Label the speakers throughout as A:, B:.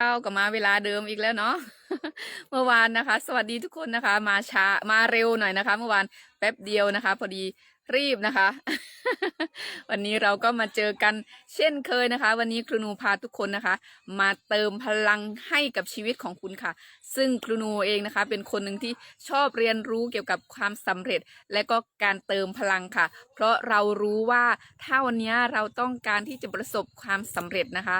A: เราก็มาเวลาเดิมอีกแล้วเนาะ เมื่อวานนะคะ สวัสดีทุกคนนะคะ มาช้ามาเร็วหน่อยนะคะ เมื่อวานแป๊บเดียวนะคะ พอดีรีบนะคะ วันนี้เราก็มาเจอกันเช่นเคยนะคะ วันนี้ครูนูพาทุกคนนะคะ มาเติมพลังให้กับชีวิตของคุณค่ะ ซึ่งครูนูเองนะคะ เป็นคนหนึ่งที่ชอบเรียนรู้เกี่ยวกับความสำเร็จ และก็การเติมพลังค่ะ เพราะเรารู้ว่าถ้าวันนี้เราต้องการที่จะประสบความสำเร็จนะคะ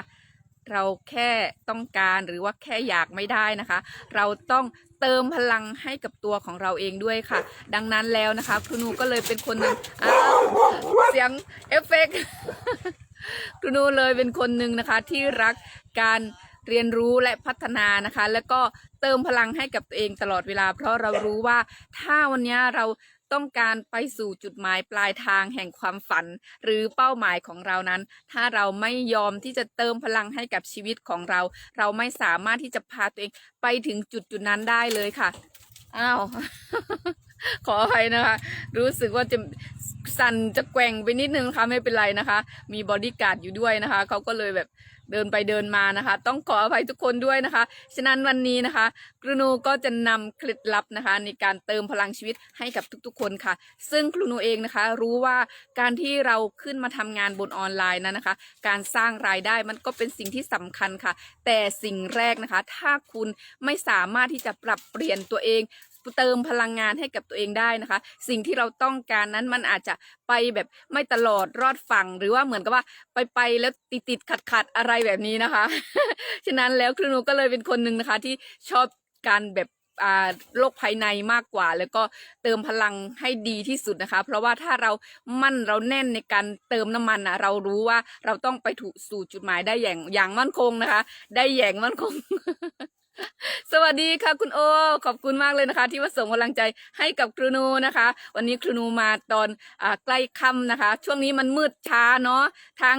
A: เราแค่ต้องการหรือว่าแค่อยากไม่ได้นะคะ เราต้องเติมพลังให้กับตัวของเราเองด้วยค่ะ ดังนั้นแล้วนะคะครูนูก็เลยเป็นคนหนึ่งเสียงเอฟเฟกครูนูเลยเป็นคนหนึ่งนะคะที่รักการเรียนรู้และพัฒนานะคะ แล้วก็เติมพลังให้กับตัวเองตลอดเวลา เพราะเรารู้ว่าถ้าวันนี้เรา ต้องการไปสู่จุดหมายปลายทางแห่งความฝัน หรือเป้าหมายของเรานั้น ถ้าเราไม่ยอมที่จะเติมพลังให้กับชีวิตของเรา เราไม่สามารถที่จะพาตัวเองไปถึงจุดจุดนั้นได้เลยค่ะอ้าวขออภัยนะคะ รู้สึกว่าจะสั่นจะแกว่งไปนิดนึงค่ะไม่เป็นไรนะคะ มีบอดี้การ์ดอยู่ด้วยนะคะเขาก็เลยแบบ เดินไปเดินมานะคะ ต้องขออภัยทุกคนด้วยนะคะ ฉะนั้นวันนี้นะคะ ครูนูก็จะนำเคล็ดลับนะคะ ในการเติมพลังชีวิตให้กับทุกๆ คนค่ะ ซึ่งครูนูเองนะคะ รู้ว่าการที่เราขึ้นมาทำงานบนออนไลน์นั้นนะคะ การสร้างรายได้มันก็เป็นสิ่งที่สำคัญค่ะ แต่สิ่งแรกนะคะ ถ้าคุณไม่สามารถที่จะปรับเปลี่ยนตัวเอง เติมพลังงานให้กับตัวเองได้นะคะ สิ่งที่เราต้องการนั้นมันอาจจะไปแบบไม่ตลอดรอดฝั่ง หรือว่าเหมือนกับว่าไปไปแล้วติดติดขัดขัดอะไรแบบนี้นะคะ ฉะนั้นแล้วครูนูก็เลยเป็นคนหนึ่งนะคะ ที่ชอบการแบบอาโลกภายในมากกว่า แล้วก็เติมพลังให้ดีที่สุดนะคะ เพราะว่าถ้าเรามั่นเราแน่นในการเติมน้ำมันนะเรารู้ว่าเราต้องไปถูกสู่จุดหมายได้อย่างอย่างมั่นคงนะคะ ได้อย่างมั่นคง สวัสดีค่ะคุณโอ ขอบคุณมากเลยนะคะ ที่มาส่งกำลังใจให้กับครูนูนะคะ วันนี้ครูนูมาตอนอใกล้ค่ำนะคะ ช่วงนี้มันมืดช้าเนาะทาง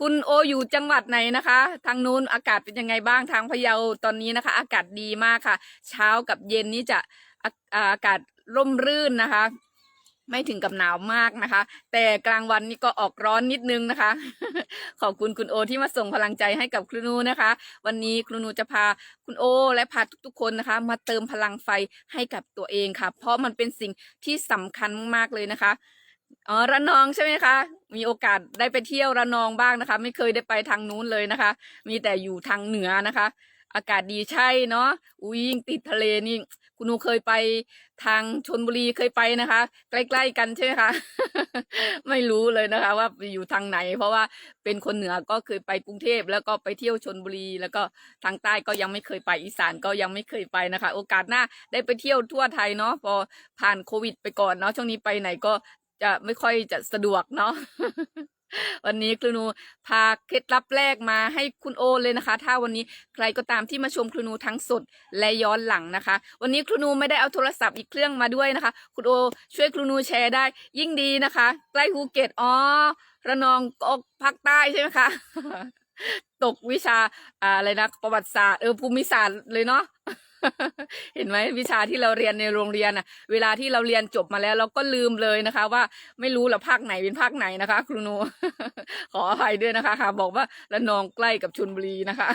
A: คุณโออยู่จังหวัดไหนนะคะ ทางนู้นอากาศเป็นยังไงบ้างทางพะเยาตอนนี้นะคะ อากาศดีมากค่ะ เช้ากับเย็นนี้จะอาอากาศร่มรื่นนะคะ ไม่ถึงกับหนาวมากนะคะ แต่กลางวันนี่ก็ออกร้อนนิดนึงนะคะ ขอบคุณคุณโอที่มาส่งพลังใจให้กับครูนูนะคะ วันนี้ครูนูจะพาคุณโอ และพาทุกๆคนนะคะ มาเติมพลังไฟให้กับตัวเองค่ะ เพราะมันเป็นสิ่งที่สำคัญมากเลยนะคะอ๋อระนองใช่ไหมคะ มีโอกาสได้ไปเที่ยวระนองบ้างนะคะ ไม่เคยได้ไปทางนู้นเลยนะคะ มีแต่อยู่ทางเหนือนะคะ อากาศดีใช่เนาะอุ้ยยิ่งติดทะเลนี่คุณหนูเคยไปทางชนบุรีเคยไปนะคะ ใกล้ ๆ กันใช่ไหมคะ ไม่รู้เลยนะคะ ว่าอยู่ทางไหน เพราะว่าเป็นคนเหนือก็เคยไปกรุงเทพแล้วก็ไปเที่ยวชนบุรี แล้วก็ทางใต้ก็ยังไม่เคยไปอีสานก็ยังไม่เคยไปนะคะ โอกาสหน้าได้ไปเที่ยวทั่วไทยเนาะพอผ่านโควิด ไปก่อนเนาะช่วงนี้ไปไหนก็จะไม่ค่อยจะสะดวกเนาะ วันนี้ครูนูพาเคล็ดลับแรกมาให้คุณโอเลยนะคะ ถ้าวันนี้ใครก็ตามที่มาชมครูนูทั้งสดและย้อนหลังนะคะ วันนี้ครูนูไม่ได้เอาโทรศัพท์อีกเครื่องมาด้วยนะคะ คุณโอ ช่วยครูนูแชร์ได้ยิ่งดีนะคะ ใกล้ภูเก็ตอ๋อระนองก็ภาคใต้ใช่ไหมคะตกวิชาอะไรนะประวัติศาสตร์เออภูมิศาสตร์เลยเนาะ เห็นไหมวิชาที่เราเรียนในโรงเรียนน่ะ เวลาที่เราเรียนจบมาแล้วเราก็ลืมเลยนะคะ ว่าไม่รู้หรอภาคไหนเป็นภาคไหนนะคะ ครูนูขออภัยด้วยนะคะค่ะ บอกว่าละนองใกล้กับชลบุรีนะคะ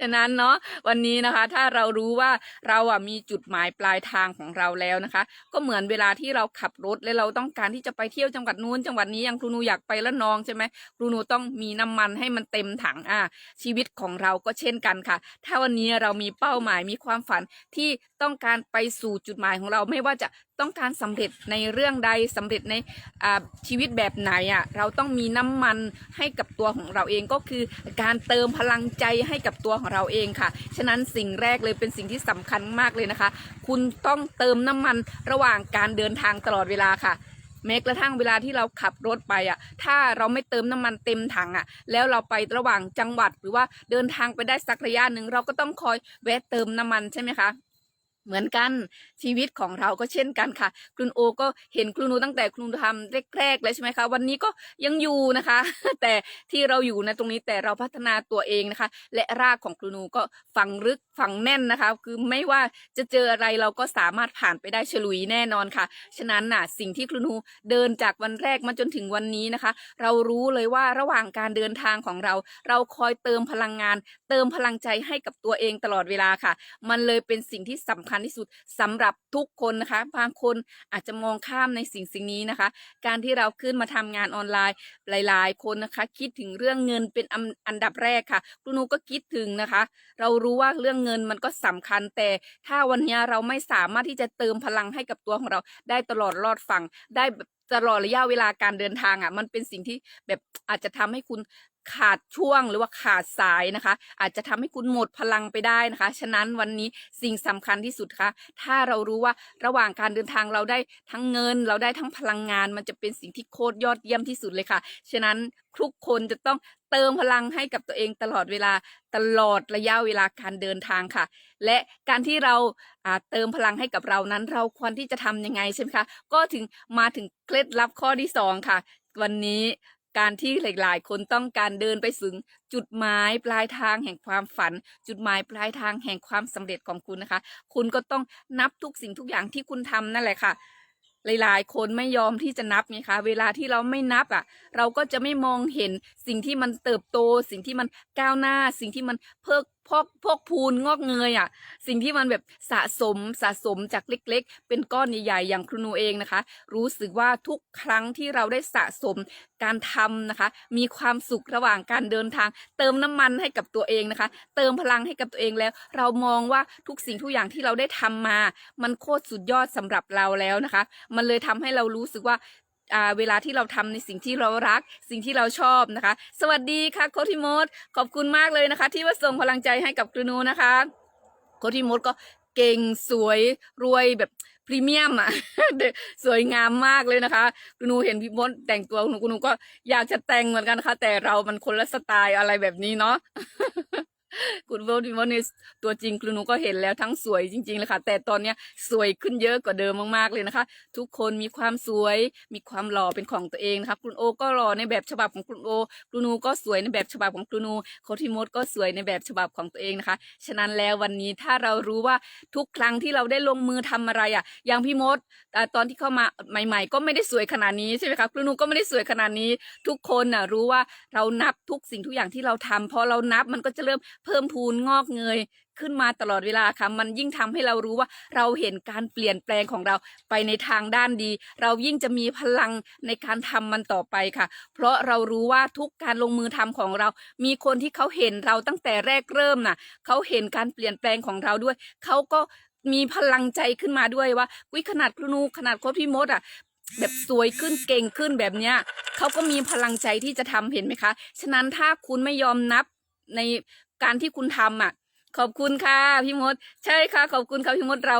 A: ฉะนั้นเนาะวันนี้นะคะ ถ้าเรารู้ว่าเราอะมีจุดหมายปลายทางของเราแล้วนะคะ ก็เหมือนเวลาที่เราขับรถและเราต้องการที่จะไปเที่ยวจังหวัดนู้นจังหวัดนี้อย่างครูนูอยากไปละนองใช่ไหมครูนูต้องมีน้ำมันให้มันเต็มถังอะชีวิตของเราก็เช่นกันค่ะ ถ้าวันนี้เรามีเป้าหมายมีความฝันที่ต้องการไปสู่จุดหมายของเราไม่ว่าจะต้องการสำเร็จในเรื่องใดสำเร็จในชีวิตแบบไหนอะเราต้องมีน้ำมันให้กับตัวของเราเองก็คือการเติมพลังใจให้กับตัวของเราเองค่ะ ฉะนั้นสิ่งแรกเลยเป็นสิ่งที่สำคัญมากเลยนะคะ คุณต้องเติมน้ำมันระหว่างการเดินทางตลอดเวลาค่ะแม้กระทั่งเวลาที่เราขับรถไปอะ ถ้าเราไม่เติมน้ำมันเต็มถังอะ แล้วเราไประหว่างจังหวัดหรือว่าเดินทางไปได้สักระยะหนึ่งเราก็ต้องคอยแวะเติมน้ำมันใช่ไหมคะ เหมือนกันชีวิตของเราก็เช่นกันค่ะคุณโอก็เห็นคุณนูตั้งแต่คุณนูทำแรกๆเลยใช่ไหมคะวันนี้ก็ยังอยู่นะคะ แต่ที่เราอยู่นะตรงนี้แต่เราพัฒนาตัวเองนะคะ และรากของคุณนูก็ฝังลึกฝังแน่นนะคะ คือไม่ว่าจะเจออะไรเราก็สามารถผ่านไปได้ฉลุยแน่นอนค่ะ ฉะนั้นน่ะสิ่งที่คุณนูเดินจากวันแรกมาจนถึงวันนี้นะคะ เรารู้เลยว่าระหว่างการเดินทางของเรา เราคอยเติมพลังงาน เติมพลังใจให้กับตัวเองตลอดเวลาค่ะ มันเลยเป็นสิ่งที่สำคัญที่สุดสำหรับทุกคนนะคะ บางคนอาจจะมองข้ามในสิ่งสิ่งนี้นะคะ การที่เราขึ้นมาทำงานออนไลน์หลาย ๆ คนนะคะ คิดถึงเรื่องเงินเป็นอันดับแรกค่ะครูนูก็คิดถึงนะคะ เรารู้ว่าเรื่องเงินมันก็สำคัญแต่ถ้าวันนี้เราไม่สามารถที่จะเติมพลังให้กับตัวของเราได้ตลอดรอดฝั่งได้ตลอดระยะเวลาการเดินทางอะ มันเป็นสิ่งที่แบบอาจจะทำให้คุณ ขาดช่วงหรือว่าขาดสายนะคะ อาจจะทำให้คุณหมดพลังไปได้นะคะ ฉะนั้นวันนี้สิ่งสำคัญที่สุดค่ะ ถ้าเรารู้ว่าระหว่างการเดินทางเราได้ทั้งเงิน เราได้ทั้งพลังงาน มันจะเป็นสิ่งที่โคตรยอดเยี่ยมที่สุดเลยค่ะ ฉะนั้นทุกคนจะต้องเติมพลังให้กับตัวเองตลอดเวลาตลอดระยะเวลาการเดินทางค่ะ และการที่เราอ่าเติมพลังให้กับเรานั้น เราควรที่จะทำยังไงใช่ไหมคะก็ถึงมาถึงเคล็ดลับข้อที่สองค่ะ วันนี้ การที่หลาย ๆ คนต้องการเดินไปถึงจุดหมายปลายทางแห่งความฝัน จุดหมายปลายทางแห่งความสำเร็จของคุณนะคะ คุณก็ต้องนับทุกสิ่งทุกอย่างที่คุณทำนั่นแหละค่ะหลายๆ คนไม่ยอมที่จะนับไงคะเวลาที่เราไม่นับอะ เราก็จะไม่มองเห็นสิ่งที่มันเติบโต สิ่งที่มันก้าวหน้า สิ่งที่มันเพิกพอกพอกพูนงอกเงยอะ สิ่งที่มันแบบสะสมสะสมจากเล็ก ๆ เป็นก้อนใหญ่ๆอย่างครูนูเองนะคะ รู้สึกว่าทุกครั้งที่เราได้สะสมการทำนะคะ มีความสุขระหว่างการเดินทาง เติมน้ำมันให้กับตัวเองนะคะ เติมพลังให้กับตัวเองแล้ว เรามองว่าทุกสิ่งทุกอย่างที่เราได้ทำมา มันโคตรสุดยอดสำหรับเราแล้วนะคะ มันเลยทำให้เรารู้สึกว่า เวลาที่เราทำในสิ่งที่เรารัก สิ่งที่เราชอบนะคะ สวัสดีค่ะโคทิโมดขอบคุณมากเลยนะคะ ที่มาส่งพลังใจให้กับครูนูนะคะโคทิโมดก็เก่งสวยรวยแบบพรีเมียมอะสวยงามมากเลยนะคะครูนูเห็นพี่มดแต่งตัวครูนูครูนูก็อยากจะแต่งเหมือนกันนะคะแต่เรามันคนละสไตล์อะไรแบบนี้เนาะ คุณโบดิมอนนี่ตัวจริงครูหนูก็เห็นแล้วทั้งสวยจริงๆเลยค่ะ แต่ตอนเนี้ยสวยขึ้นเยอะกว่าเดิมมากๆเลยนะคะ ทุกคนมีความสวยมีความหล่อเป็นของตัวเองนะคะคุณโอก็หล่อในแบบฉบับของคุณโอคุณนูก็สวยในแบบฉบับของคุณนูโคทิมดก็สวยในแบบฉบับของตัวเองนะคะ ฉะนั้นแล้ววันนี้ถ้าเรารู้ว่าทุกครั้งที่เราได้ลงมือทำอะไรอะอย่างพี่มดตอนที่เข้ามาใหม่ ๆ ก็ไม่ได้สวยขนาดนี้ใช่ไหมคะคุณนูก็ไม่ได้สวยขนาดนี้ ทุกคนน่ะรู้ว่าเรานับทุกสิ่งทุกอย่างที่เราทำพอเรานับมันก็จะเริ่มเพิ่มพูนงอกเงยขึ้นมาตลอดเวลาค่ะ มันยิ่งทำให้เรารู้ว่าเราเห็นการเปลี่ยนแปลงของเราไปในทางด้านดี เรายิ่งจะมีพลังในการทำมันต่อไปค่ะ เพราะเรารู้ว่าทุกการลงมือทำของเรา มีคนที่เขาเห็นเราตั้งแต่แรกเริ่มน่ะ เขาเห็นการเปลี่ยนแปลงของเราด้วย เขาก็มีพลังใจขึ้นมาด้วยว่าวิขนาดครูนูขนาดโค้ชพี่มดอะแบบสวยขึ้นเก่งขึ้นแบบเนี้ยเขาก็มีพลังใจที่จะทำเห็นไหมคะ ฉะนั้นถ้าคุณไม่ยอมนับใน การที่คุณทำอะ ขอบคุณค่ะพี่มด ใช่ค่ะ ขอบคุณค่ะพี่มดเรา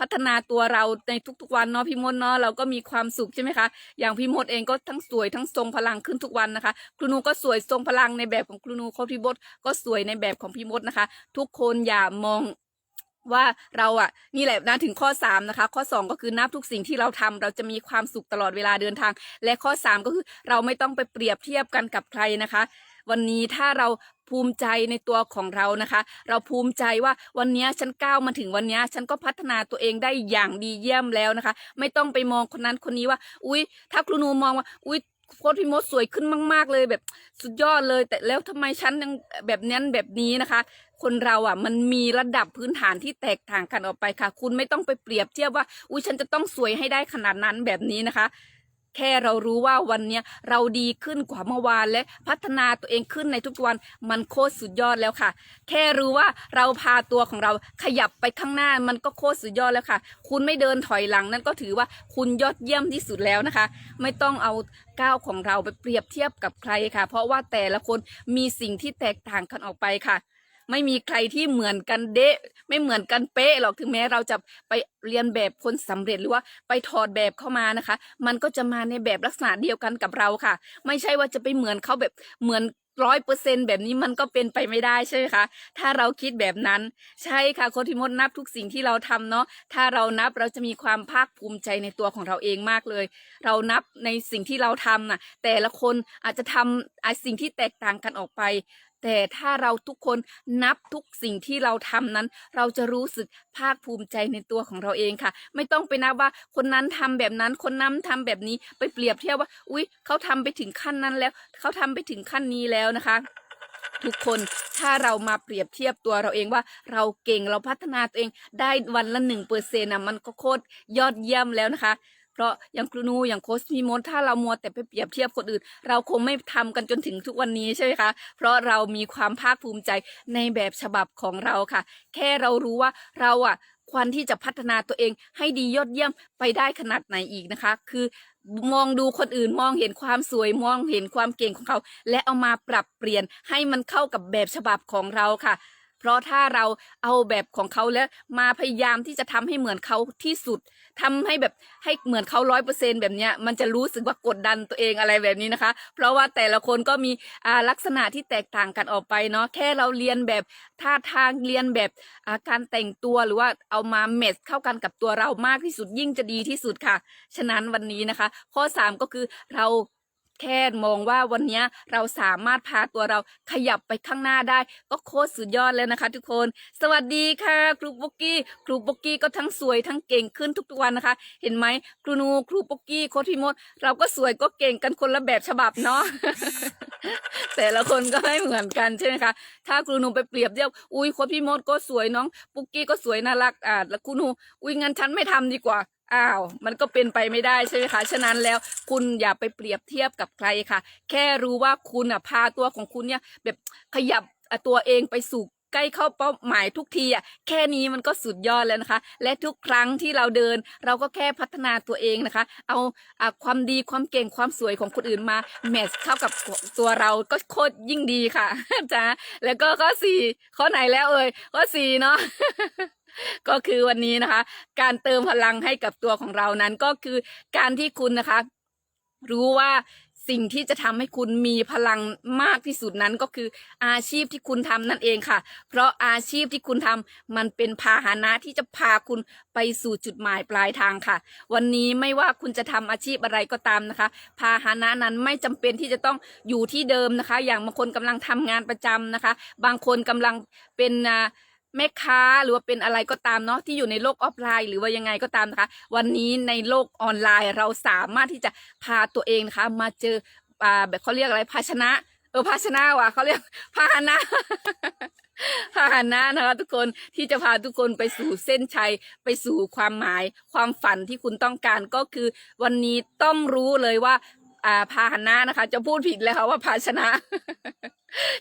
A: พัฒนาตัวเราในทุกๆวันเนาะพี่มดเนาะเราก็มีความสุขใช่ไหมคะอย่างพี่มดเองก็ทั้งสวยทั้งทรงพลังขึ้นทุกวันนะคะ ครูนูก็สวยทรงพลังในแบบของครูนูโคชพี่มดก็สวยในแบบของพี่มดนะคะ ทุกคนอย่ามองว่าเราอะนี่แหละนะถึงข้อ 3 นะคะ ข้อ 2 ก็คือนับทุกสิ่งที่เราทำเราจะมีความสุขตลอดเวลาเดินทาง และข้อ 3 ก็คือเราไม่ต้องไปเปรียบเทียบกันกับใครนะคะ วันนี้ถ้าเรา ภูมิใจในตัวของเรานะคะ เราภูมิใจว่าวันนี้ฉันก้าวมาถึงวันนี้ฉันก็พัฒนาตัวเองได้อย่างดีเยี่ยมแล้วนะคะ ไม่ต้องไปมองคนนั้นคนนี้ว่า อุ้ยถ้าครูนูมองว่าอุ้ยโค้ชพี่มดสวยขึ้นมาก ๆ เลยแบบสุดยอดเลย แต่แล้วทำไมฉันยังแบบนั้นแบบนี้นะคะ คนเราอะ มันมีระดับพื้นฐานที่แตกต่างกันออกไปค่ะ คุณไม่ต้องไปเปรียบเทียบว่า อุ้ยฉันจะต้องสวยให้ได้ขนาดนั้นแบบนี้นะคะ แค่เรารู้ว่าวันนี้เราดีขึ้นกว่าเมื่อวานและพัฒนาตัวเองขึ้นในทุกวันมันโคตรสุดยอดแล้วค่ะ แค่รู้ว่าเราพาตัวของเราขยับไปข้างหน้ามันก็โคตรสุดยอดแล้วค่ะ คุณไม่เดินถอยหลังนั่นก็ถือว่าคุณยอดเยี่ยมที่สุดแล้วนะคะ ไม่ต้องเอาก้าวของเราไปเปรียบเทียบกับใครค่ะ เพราะว่าแต่ละคนมีสิ่งที่แตกต่างกันออกไปค่ะ ไม่มีใครที่เหมือนกันเดะไม่เหมือนกันเป๊ะหรอกถึงแม้เราจะไปเรียนแบบคนสำเร็จหรือว่าไปถอดแบบเข้ามานะคะ มันก็จะมาในแบบลักษณะเดียวกันกับเราค่ะ ไม่ใช่ว่าจะไปเหมือนเขาแบบเหมือนร้อยเปอร์เซ็นแบบนี้มันก็เป็นไปไม่ได้ใช่ไหมคะ ถ้าเราคิดแบบนั้นใช่ค่ะโคชพิมดนับทุกสิ่งที่เราทำเนาะถ้าเรานับเราจะมีความภาคภูมิใจในตัวของเราเองมากเลย เรานับในสิ่งที่เราทำน่ะ แต่ละคนอาจจะทำอะสิ่งที่แตกต่างกันออกไป แต่ถ้าเราทุกคนนับทุกสิ่งที่เราทำนั้น เราจะรู้สึกภาคภูมิใจในตัวของเราเองค่ะ ไม่ต้องไปนับว่าคนนั้นทำแบบนั้น คนนั้นทำแบบนี้ไปเปรียบเทียบว่า อุ๊ยเขาทำไปถึงขั้นนั้นแล้ว เขาทำไปถึงขั้นนี้แล้วนะคะทุกคนถ้าเรามาเปรียบเทียบตัวเราเองว่า เราเก่งเราพัฒนาตัวเองได้วันละหนึ่งเปอร์เซ็นต์ะมันก็โคตรยอดเยี่ยมแล้วนะคะ เพราะอย่างครูนูอย่างโค้ชมีมดถ้าเรามัวแต่ไปเปรียบเทียบคนอื่น เราคงไม่ทำกันจนถึงทุกวันนี้ใช่ไหมคะ เพราะเรามีความภาคภูมิใจในแบบฉบับของเราค่ะ แค่เรารู้ว่าเราอะควรที่จะพัฒนาตัวเองให้ดียอดเยี่ยมไปได้ขนาดไหนอีกนะคะ คือมองดูคนอื่นมองเห็นความสวยมองเห็นความเก่งของเขา และเอามาปรับเปลี่ยนให้มันเข้ากับแบบฉบับของเราค่ะ เพราะถ้าเราเอาแบบของเขาแล้วมาพยายามที่จะทำให้เหมือนเขาที่สุดทำให้แบบให้เหมือนเขาร้อยเปอร์เซ็นแบบเนี้ยมันจะรู้สึกว่ากดดันตัวเองอะไรแบบนี้นะคะ เพราะว่าแต่ละคนก็มีอ่าลักษณะที่แตกต่างกันออกไปเนาะแค่เราเรียนแบบท่าทางเรียนแบบอ่าการแต่งตัวหรือว่าเอามาเมทเข้ากันกับตัวเรามากที่สุดยิ่งจะดีที่สุดค่ะ ฉะนั้นวันนี้นะคะ ข้อ 3 ก็คือเรา แค่มองว่าวันนี้เราสามารถพาตัวเราขยับไปข้างหน้าได้ ก็โคตรสุดยอดแล้วนะคะ ทุกคน สวัสดีค่ะ ครูปุกกี้ ครูปุกกี้ก็ทั้งสวยทั้งเก่งขึ้นทุกๆวันนะคะ เห็นไหมครูนูครูปุกกี้โค้ชพี่มดเราก็สวยก็เก่งกันคนละแบบฉบับเนาะแต่ละคนก็ไม่เหมือนกันใช่ไหมคะ ถ้าครูนูไปเปรียบเทียบอุ้ยโค้ชพี่มดก็สวยน้องปุกกี้ก็สวยน่ารักอ่าแล้วครูนูอุ้ยงั้นฉันไม่ทำดีกว่า อ้าว มันก็เป็นไปไม่ได้ใช่ไหมคะ ฉะนั้นแล้วคุณอย่าไปเปรียบเทียบกับใครค่ะ แค่รู้ว่าคุณอะพาตัวของคุณเนี่ยแบบขยับตัวเองไปสู่ใกล้เข้าเป้าหมายทุกทีอะแค่นี้มันก็สุดยอดแล้วนะคะ และทุกครั้งที่เราเดิน เราก็แค่พัฒนาตัวเองนะคะ เอาอความดีความเก่งความสวยของคนอื่นมาแมทช์เข้ากับตัวเราก็โคตรยิ่งดีค่ะจ้าแล้วก็ข้อสี่ข้อไหนแล้วเอ่ยข้อสี่เนาะ ก็คือวันนี้นะคะ การเติมพลังให้กับตัวของเรานั้นก็คือการที่คุณนะคะ รู้ว่าสิ่งที่จะทำให้คุณมีพลังมากที่สุดนั้นก็คืออาชีพที่คุณทำนั่นเองค่ะ เพราะอาชีพที่คุณทำมันเป็นพาหนะที่จะพาคุณไปสู่จุดหมายปลายทางค่ะ วันนี้ไม่ว่าคุณจะทำอาชีพอะไรก็ตามนะคะ พาหนะนั้นไม่จำเป็นที่จะต้องอยู่ที่เดิมนะคะ อย่างบางคนกำลังทำงานประจำนะคะ บางคนกำลังเป็นอ่า แม่ค้าหรือว่าเป็นอะไรก็ตามเนาะที่อยู่ในโลกออฟไลน์ หรือว่ายังไงก็ตามนะคะ วันนี้ในโลกออนไลน์เราสามารถที่จะพาตัวเองนะคะ มาเจออ่าแบบเขาเรียกอะไรภาชนะ เออภาชนะว่ะเขาเรียกพาหนะพาหนะนะคะทุกคนที่จะพาทุกคนไปสู่เส้นชัยไปสู่ความหมาย ความฝันที่คุณต้องการก็คือ วันนี้ต้องรู้เลยว่าอ่าพาหนะนะคะ จะพูดผิดแล้วค่ะว่าภาชนะ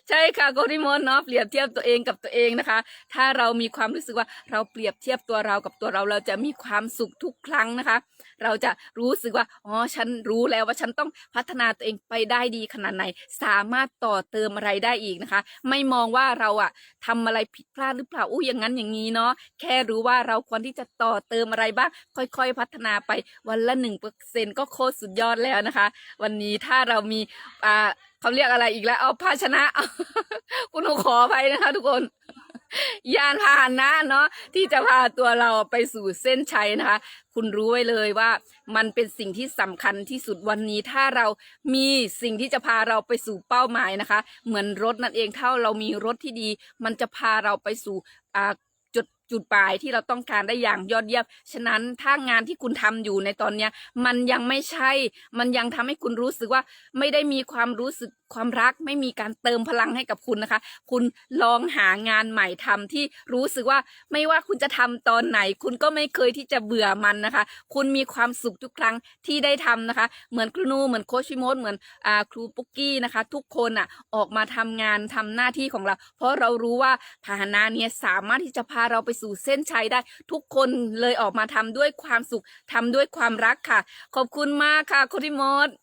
A: ใช่ค่ะโกดิมอนเนาะเปรียบเทียบตัวเองกับตัวเองนะคะ ถ้าเรามีความรู้สึกว่าเราเปรียบเทียบตัวเรากับตัวเราเราจะมีความสุขทุกครั้งนะคะ เราจะรู้สึกว่าอ๋อฉันรู้แล้วว่าฉันต้องพัฒนาตัวเองไปได้ดีขนาดไหน สามารถต่อเติมอะไรได้อีกนะคะ ไม่มองว่าเราอะทำอะไรผิดพลาดหรือเปล่าอู้อย่างนั้นอย่างนี้เนาะแค่รู้ว่าเราควรที่จะต่อเติมอะไรบ้างค่อยๆ พัฒนาไปวันละหนึ่งเปอร์เซ็นก็โคตรสุดยอดแล้วนะคะ วันนี้ถ้าเรามีอ่า เขาเรียกอะไรอีกแล้ว เอาภาชนะ คุณหนูขอไปนะคะ ทุกคน ยานพาหนะเนาะที่จะพาตัวเราไปสู่เส้นชัยนะคะ คุณรู้ไว้เลยว่า มันเป็นสิ่งที่สำคัญที่สุดวันนี้ ถ้าเรามีสิ่งที่จะพาเราไปสู่เป้าหมายนะคะ เหมือนรถนั่นเองถ้าเรามีรถที่ดี มันจะพาเราไปสู่อ่า จุดปลายที่เราต้องการได้อย่างยอดเยี่ยม ฉะนั้นถ้างานที่คุณทำอยู่ในตอนเนี้ย มันยังไม่ใช่ มันยังทำให้คุณรู้สึกว่าไม่ได้มีความรู้สึก ความรักไม่มีการเติมพลังให้กับคุณนะคะ คุณลองหางานใหม่ทำที่รู้สึกว่าไม่ว่าคุณจะทำตอนไหน คุณก็ไม่เคยที่จะเบื่อมันนะคะ คุณมีความสุขทุกครั้งที่ได้ทำนะคะ เหมือนครูนูเหมือนโคชิโมดเหมือนอครูปุกกี้นะคะ ทุกคนอะออกมาทำงานทำหน้าที่ของเรา เพราะเรารู้ว่าพาหนะเนี่ยสามารถที่จะพาเราไปสู่เส้นชัยได้ ทุกคนเลยออกมาทำด้วยความสุขทำด้วยความรักค่ะ ขอบคุณมากค่ะโคชชิโมด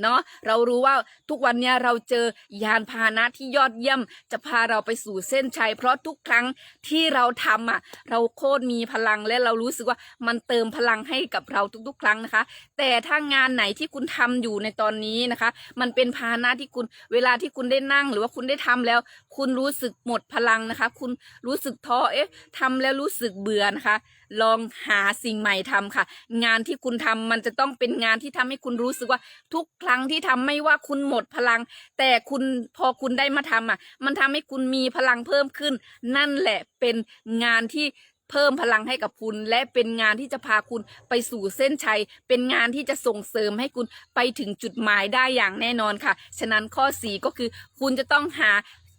A: เนาะเรารู้ว่าทุกวันเนี้ยเราเจอยานพาหนะที่ยอดเยี่ยม จะพาเราไปสู่เส้นชัย เพราะทุกครั้งที่เราทำอะ เราโคตรมีพลังและเรารู้สึกว่ามันเติมพลังให้กับเราทุก ๆ ครั้งนะคะ แต่ถ้างานไหนที่คุณทำอยู่ในตอนนี้นะคะ มันเป็นพาหนะที่คุณเวลาที่คุณได้นั่ง หรือว่าคุณได้ทำแล้ว คุณรู้สึกหมดพลังนะคะ คุณรู้สึกท้อเอ๊ะทำแล้วรู้สึกเบื่อนะคะ ลองหาสิ่งใหม่ทำค่ะ งานที่คุณทำมันจะต้องเป็นงานที่ทำให้คุณรู้สึกว่า ทุกครั้งที่ทำไม่ว่าคุณหมดพลัง แต่คุณพอคุณได้มาทำอะ มันทำให้คุณมีพลังเพิ่มขึ้น นั่นแหละเป็นงานที่เพิ่มพลังให้กับคุณ และเป็นงานที่จะพาคุณไปสู่เส้นชัย เป็นงานที่จะส่งเสริมให้คุณไปถึงจุดหมายได้อย่างแน่นอนค่ะ ฉะนั้นข้อสีก็คือ คุณจะต้องหา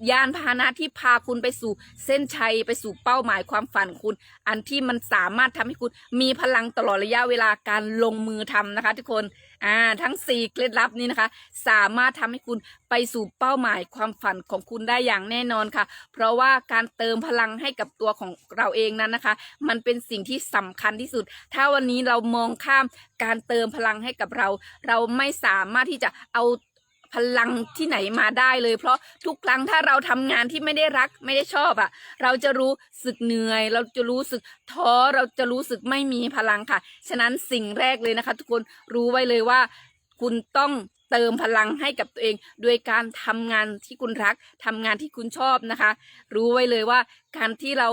A: ยานพาหนะที่พาคุณไปสู่เส้นชัยไปสู่เป้าหมายความฝันคุณ อันที่มันสามารถทำให้คุณมีพลังตลอดระยะเวลาการลงมือทำนะคะ ทุกคนอ่าทั้งสี่เคล็ดลับนี้นะคะ สามารถทำให้คุณไปสู่เป้าหมายความฝันของคุณได้อย่างแน่นอนค่ะ เพราะว่าการเติมพลังให้กับตัวของเราเองนั้นนะคะ มันเป็นสิ่งที่สำคัญที่สุด ถ้าวันนี้เรามองข้ามการเติมพลังให้กับเรา เราไม่สามารถที่จะเอา พลังที่ไหนมาได้เลย เพราะทุกครั้งถ้าเราทำงานที่ไม่ได้รักไม่ได้ชอบอะ่ะ เราจะรู้สึกเหนื่อย เราจะรู้สึกท้อเราจะรู้สึกไม่มีพลังค่ะ ฉะนั้นสิ่งแรกเลยนะคะ ทุกคนรู้ไว้เลยว่า คุณต้องเติมพลังให้กับตัวเอง โดยการทำงานที่คุณรักทำงานที่คุณชอบนะคะ รู้ไว้เลยว่าการที่เรา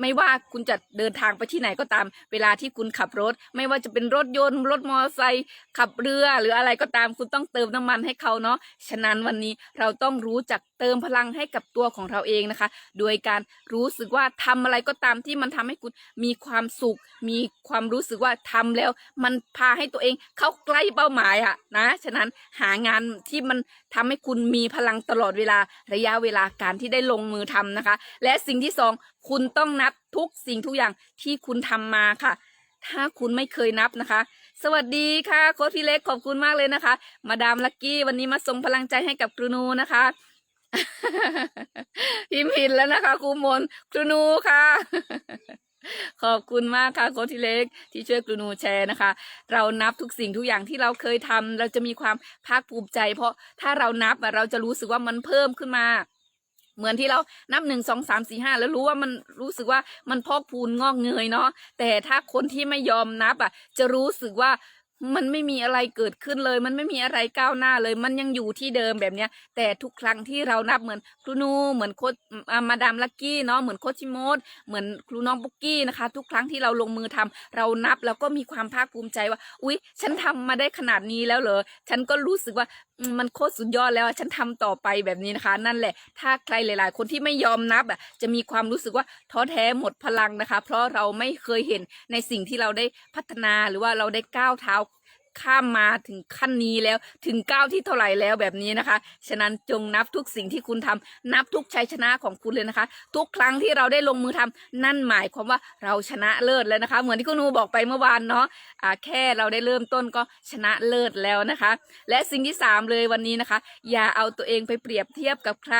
A: ไม่ว่าคุณจะเดินทางไปที่ไหนก็ตาม เวลาที่คุณขับรถ ไม่ว่าจะเป็นรถยนต์ รถมอเตอร์ไซค์ขับเรือหรืออะไรก็ตามคุณต้องเติมน้ำมันให้เขาเนาะฉะนั้นวันนี้เราต้องรู้จักเติมพลังให้กับตัวของเราเองนะคะ โดยการรู้สึกว่าทำอะไรก็ตามที่มันทำให้คุณมีความสุข มีความรู้สึกว่าทำแล้ว มันพาให้ตัวเองเข้าใกล้เป้าหมายอะนะฉะนั้นหางานที่มันทำให้คุณมีพลังตลอดเวลาระยะเวลาการที่ได้ลงมือทำนะคะ และสิ่งที่สอง คุณต้องนับทุกสิ่งทุกอย่างที่คุณทำมาค่ะ ถ้าคุณไม่เคยนับนะคะ สวัสดีค่ะโค้ชพี่เล็กขอบคุณมากเลยนะคะ มาดามลักกี้วันนี้มาส่งพลังใจให้กับครูนูนะคะพิมพ์ผิดแล้วนะคะครูมนครูนูค่ะ ขอบคุณมากค่ะโค้ชพี่เล็ก ที่ช่วยครูนูแชร์นะคะ เรานับทุกสิ่งทุกอย่างที่เราเคยทำเราจะมีความภาคภูมิใจ เพราะถ้าเรานับเราจะรู้สึกว่ามันเพิ่มขึ้นมา เหมือนที่เรานับหนึ่งสองสามสี่ห้าแล้วรู้ว่ามันรู้สึกว่ามันพอกพูนงอกเงยเนาะแต่ถ้าคนที่ไม่ยอมนับอะ จะรู้สึกว่ามันไม่มีอะไรเกิดขึ้นเลย มันไม่มีอะไรก้าวหน้าเลย มันยังอยู่ที่เดิมแบบเนี้ย แต่ทุกครั้งที่เรานับเหมือนครูนู เหมือนโคชมาดามลักกี้เนาะ เหมือนโคชชิโมดเหมือนครูน้องปุกกี้นะคะ ทุกครั้งที่เราลงมือทำเรานับแล้วก็มีความภาคภูมิใจว่า อุ๊ย ฉันทำมาได้ขนาดนี้แล้วเหรอ ฉันก็รู้สึกว่ามันโคตรสุดยอดแล้วฉันทำต่อไปแบบนี้นะคะ นั่นแหละ ถ้าใครหลาย ๆ คนที่ไม่ยอมนับอะจะมีความรู้สึกว่าท้อแท้หมดพลังนะคะ เพราะเราไม่เคยเห็นในสิ่งที่เราได้พัฒนาหรือว่าเราได้ก้าวเท้า ข้ามมาถึงขั้นนี้แล้วถึงก้าวที่เท่าไหร่แล้วแบบนี้นะคะ ฉะนั้นจงนับทุกสิ่งที่คุณทำนับทุกชัยชนะของคุณเลยนะคะ ทุกครั้งที่เราได้ลงมือทำนั่นหมายความว่าเราชนะเลิศแล้วนะคะ เหมือนที่คุณนูบอกไปเมื่อวานเนาะอ่าแค่เราได้เริ่มต้นก็ชนะเลิศแล้วนะคะ และสิ่งที่สามเลยวันนี้นะคะ อย่าเอาตัวเองไปเปรียบเทียบกับใคร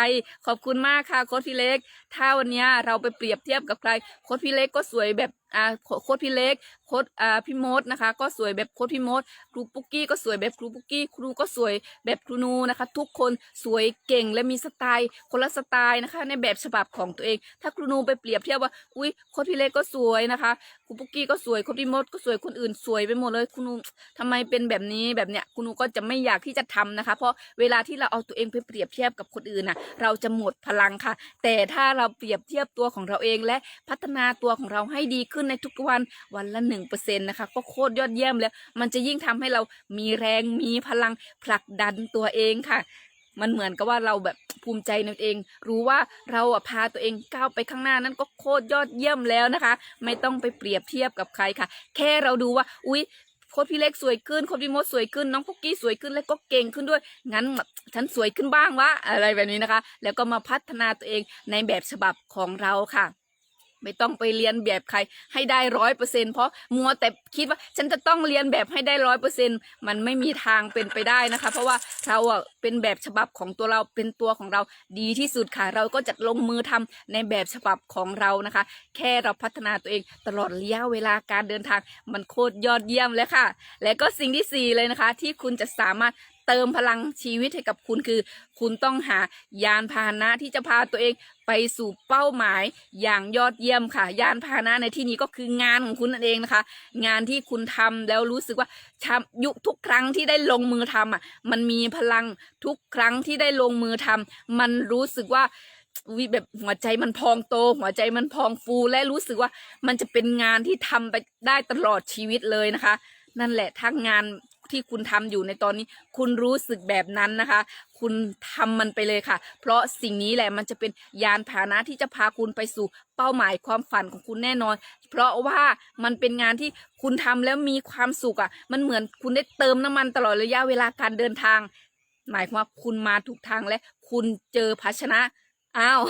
A: ขอบคุณมากค่ะโค้ชพี่เล็ก ถ้าวันนี้เราไปเปรียบเทียบกับใครโค้ชพี่เล็กก็สวยแบบ อ่าโคโค้ชพี่เล็กโค้ชอ่าพี่มดนะคะ ก็สวยแบบโค้ชพี่มดครูปุกกี้ก็สวยแบบครูปุกกี้ครูก็สวยแบบครูนูนะคะ ทุกคนสวยเก่งและมีสไตล์ คนละสไตล์นะคะ ในแบบฉบับของตัวเอง ถ้าครูนูไปเปรียบเทียบว่าอุ้ยโค้ชพี่เล็กก็สวยนะคะครูปุกกี้ก็สวยโค้ชพี่มดก็สวยคนอื่นสวยไปหมดเลยครูนูทำไมเป็นแบบนี้แบบเนี้ยครูนูก็จะไม่อยากที่จะทำนะคะ เพราะเวลาที่เราเอาตัวเองไปเปรียบเทียบกับคนอื่นน่ะเราจะหมดพลังค่ะ แต่ถ้าเราเปรียบเทียบตัวของเราเองและพัฒนาตัวของเราให้ดีขึ้นในทุกวันวันละหนึ่งเปอร์เซ็นต์นะคะก็โคตรยอดเยี่ยมแล้ว มันจะยิ่งทำให้เรามีแรงมีพลังผลักดันตัวเองค่ะมันเหมือนกับว่าเราแบบภูมิใจในตัวเอง รู้ว่าเราอะพาตัวเองก้าวไปข้างหน้านั้นก็โคตรยอดเยี่ยมแล้วนะคะ ไม่ต้องไปเปรียบเทียบกับใครค่ะ แค่เราดูว่าอุ๊ยโค้ชพี่เล็กสวยขึ้นโค้ชพี่มดสวยขึ้นน้องพุกกี้สวยขึ้นและก็เก่งขึ้นด้วย งั้นฉันสวยขึ้นบ้างวะอะไรแบบนี้นะคะ แล้วก็มาพัฒนาตัวเองในแบบฉบับของเราค่ะ ไม่ต้องไปเรียนแบบใครให้ได้ร้อยเปอร์เซ็นเพราะมัวแต่คิดว่าฉันจะต้องเรียนแบบให้ได้ร้อยเปอร์เซ็นมันไม่มีทางเป็นไปได้นะคะ เพราะว่าเราอะเป็นแบบฉบับของตัวเราเป็นตัวของเราดีที่สุดค่ะ เราก็จะลงมือทำในแบบฉบับของเรานะคะ แค่เราพัฒนาตัวเองตลอดระยะเวลาการเดินทางมันโคตรยอดเยี่ยมเลยค่ะ และก็สิ่งที่สี่เลยนะคะ ที่คุณจะสามารถ เติมพลังชีวิตให้กับคุณคือ คุณต้องหายานพาหนะที่จะพาตัวเองไปสู่เป้าหมายอย่างยอดเยี่ยมค่ะ ยานพาหนะในที่นี้ก็คืองานของคุณนั่นเองนะคะ งานที่คุณทำแล้วรู้สึกว่าทำยุทุกครั้งที่ได้ลงมือทำอะ มันมีพลังทุกครั้งที่ได้ลงมือทำมันรู้สึกว่าวิแบบหัวใจมันพองโต หัวใจมันพองฟูและรู้สึกว่ามันจะเป็นงานที่ทำไปได้ตลอดชีวิตเลยนะคะ นั่นแหละทั้งงาน ที่คุณทำอยู่ในตอนนี้ คุณรู้สึกแบบนั้นนะคะ คุณทำมันไปเลยค่ะ เพราะสิ่งนี้แหละมันจะเป็นยานพาหนะที่จะพาคุณไปสู่เป้าหมายความฝันของคุณแน่นอน เพราะว่ามันเป็นงานที่คุณทำแล้วมีความสุขอะ มันเหมือนคุณได้เติมน้ำมันตลอดระยะเวลาการเดินทาง หมายความว่าคุณมาถูกทางและคุณเจอภาชนะอ้าว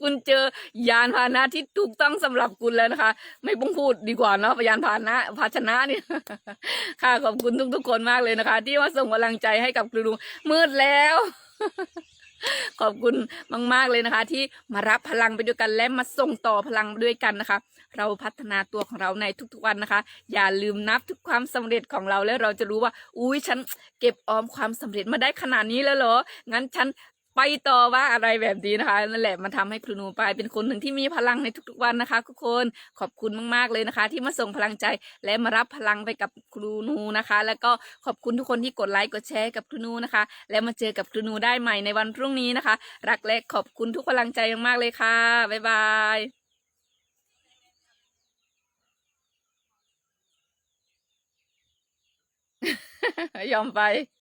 A: คุณเจอยานพาหนะที่ถูกต้องสำหรับคุณแล้วนะคะ ไม่ต้องพูดดีกว่าเนาะยานพาหนะภาชนะเนี่ยค่ะขอบคุณทุกๆคนมากเลยนะคะ ที่มาส่งกำลังใจให้กับครูลุงมืดแล้วขอบคุณมากๆเลยนะคะ ที่มารับพลังไปด้วยกันและมาส่งต่อพลังด้วยกันนะคะ เราพัฒนาตัวของเราในทุกๆวันนะคะ อย่าลืมนับทุกความสำเร็จของเราแล้วเราจะรู้ว่า อุ้ยฉันเก็บออมความสำเร็จมาได้ขนาดนี้แล้วเหรองั้นฉัน ไปต่อว่าอะไรแบบนี้นะคะนั่นแหละมันทำให้ครูนูปายเป็นคนหนึ่งที่มีพลังในทุกๆวันนะคะทุกคนขอบคุณมากๆเลยนะคะ ที่มาส่งพลังใจและมารับพลังไปกับครูนูนะคะ แล้วก็ขอบคุณทุกคนที่กดไลค์กดแชร์กับครูนูนะคะ แล้วมาเจอกับครูนูได้ใหม่ในวันพรุ่งนี้นะคะ รักและขอบคุณทุกพลังใจมากๆเลยค่ะบ๊ายบายยอมไป